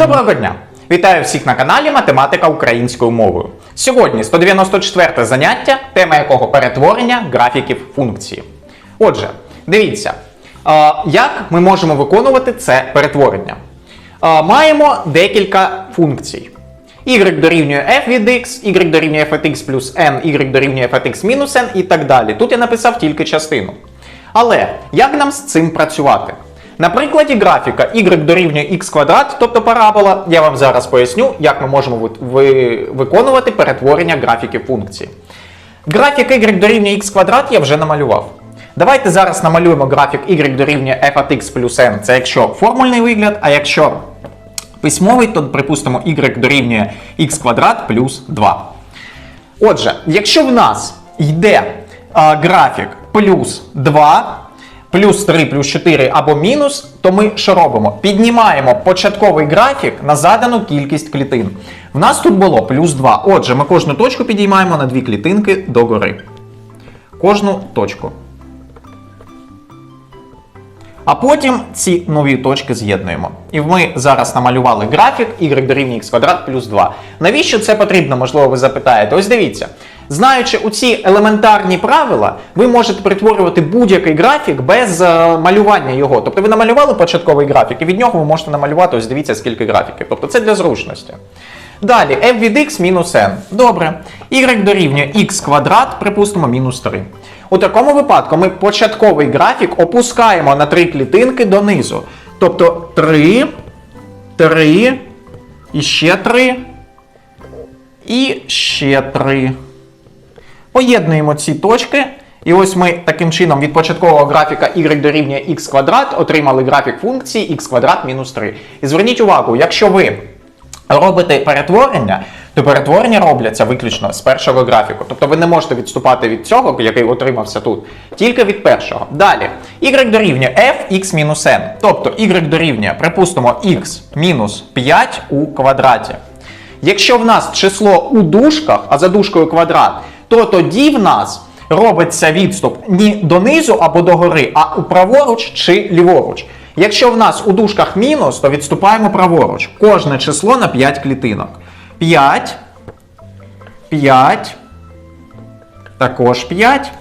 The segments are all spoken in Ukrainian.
Доброго дня! Вітаю всіх на каналі Математика українською мовою. Сьогодні 194 заняття, тема якого перетворення графіків функції. Отже, дивіться, як ми можемо виконувати це перетворення. Маємо декілька функцій. Y дорівнює f від x, y дорівнює f від x плюс n, y дорівнює f від x мінус n і так далі. Тут я написав тільки частину. Але як нам з цим працювати? На прикладі графіка y дорівнює x квадрат, тобто парабола, я вам зараз поясню, як ми можемо ви- ви- виконувати перетворення графіків функції. Графік y дорівнює x квадрат я вже намалював. Давайте зараз намалюємо графік y дорівнює f от x плюс n. Це якщо формульний вигляд, а якщо письмовий, то припустимо y дорівнює x квадрат плюс 2. Отже, якщо в нас йде графік плюс 2, плюс 3, плюс 4 або мінус, то ми що робимо? Піднімаємо початковий графік на задану кількість клітин. В нас тут було плюс 2. Отже, ми кожну точку підіймаємо на дві клітинки догори. Кожну точку. А потім ці нові точки з'єднуємо. І ми зараз намалювали графік y дорівнює x квадрат плюс 2. Навіщо це потрібно, можливо, ви запитаєте? Ось дивіться. Знаючи у ці елементарні правила, ви можете перетворювати будь-який графік без е, малювання його. Тобто ви намалювали початковий графік, і від нього ви можете намалювати, ось дивіться, скільки графіків. Тобто це для зручності. Далі, f від x мінус n. Добре. y дорівнює x квадрат, припустимо, мінус 3. У такому випадку ми початковий графік опускаємо на три клітинки донизу. Тобто 3, 3, і ще 3, і ще 3. Поєднуємо ці точки. І ось ми таким чином від початкового графіка y дорівнює x квадрат отримали графік функції x квадрат мінус 3. І зверніть увагу, якщо ви робите перетворення, то перетворення робляться виключно з першого графіку. Тобто ви не можете відступати від цього, який отримався тут, тільки від першого. Далі, y дорівнює f x мінус n. Тобто y дорівнює, припустимо, x мінус 5 у квадраті. Якщо в нас число у дужках, а за дужкою квадрат, то тоді в нас робиться відступ не донизу або догори, а у праворуч чи ліворуч. Якщо в нас у дужках мінус, то відступаємо праворуч. Кожне число на 5 клітинок. 5, 5, також 5.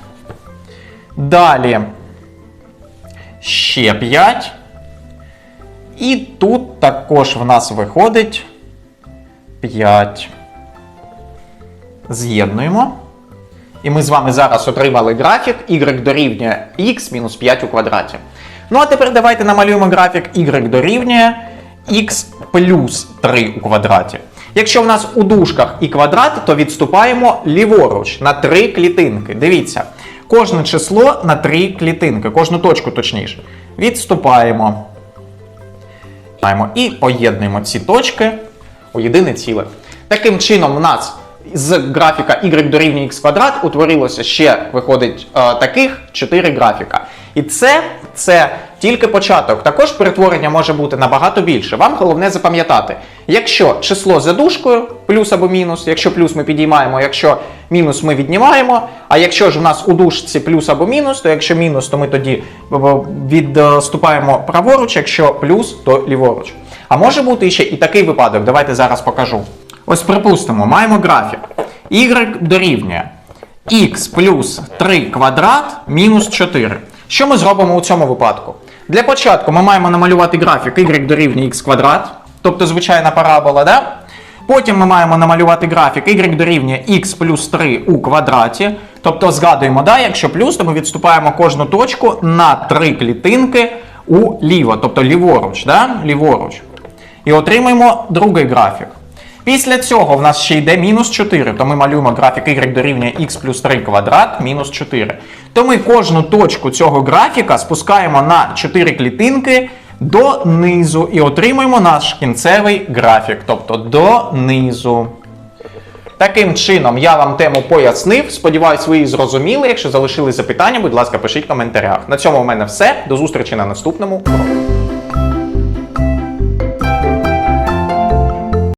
Далі ще 5. І тут також в нас виходить 5. З'єднуємо. І ми з вами зараз отримали графік y дорівнює x мінус 5 у квадраті. Ну а тепер давайте намалюємо графік y дорівнює x плюс 3 у квадраті. Якщо в нас у дужках і квадрат, то відступаємо ліворуч на 3 клітинки. Дивіться, кожне число на 3 клітинки, кожну точку точніше. Відступаємо. І поєднуємо ці точки у єдине ціле. Таким чином, у нас з графіка y дорівнює x квадрат утворилося ще, виходить, е, таких 4 графіка. І це, це тільки початок. Також перетворення може бути набагато більше. Вам головне запам'ятати, якщо число за дужкою, плюс або мінус, якщо плюс ми підіймаємо, якщо мінус ми віднімаємо. А якщо ж у нас у дужці плюс або мінус, то якщо мінус, то ми тоді відступаємо праворуч, якщо плюс, то ліворуч. А може бути ще і такий випадок. Давайте зараз покажу. Ось припустимо, маємо графік. Y дорівнює x плюс 3 квадрат мінус 4. Що ми зробимо у цьому випадку? Для початку ми маємо намалювати графік y дорівнює x квадрат, тобто звичайна парабола, да? Потім ми маємо намалювати графік y дорівнює x плюс 3 у квадраті. Тобто згадуємо, да, якщо плюс, то ми відступаємо кожну точку на 3 клітинки уліво, тобто ліворуч. Да? ліворуч. І отримаємо другий графік. Після цього в нас ще йде мінус 4, то ми малюємо графік y дорівнює x плюс 3 квадрат мінус 4. То ми кожну точку цього графіка спускаємо на 4 клітинки донизу і отримуємо наш кінцевий графік, тобто донизу. Таким чином, я вам тему пояснив. Сподіваюсь, ви її зрозуміли. Якщо залишили запитання, будь ласка, пишіть в коментарях. На цьому в мене все. До зустрічі на наступному уроці.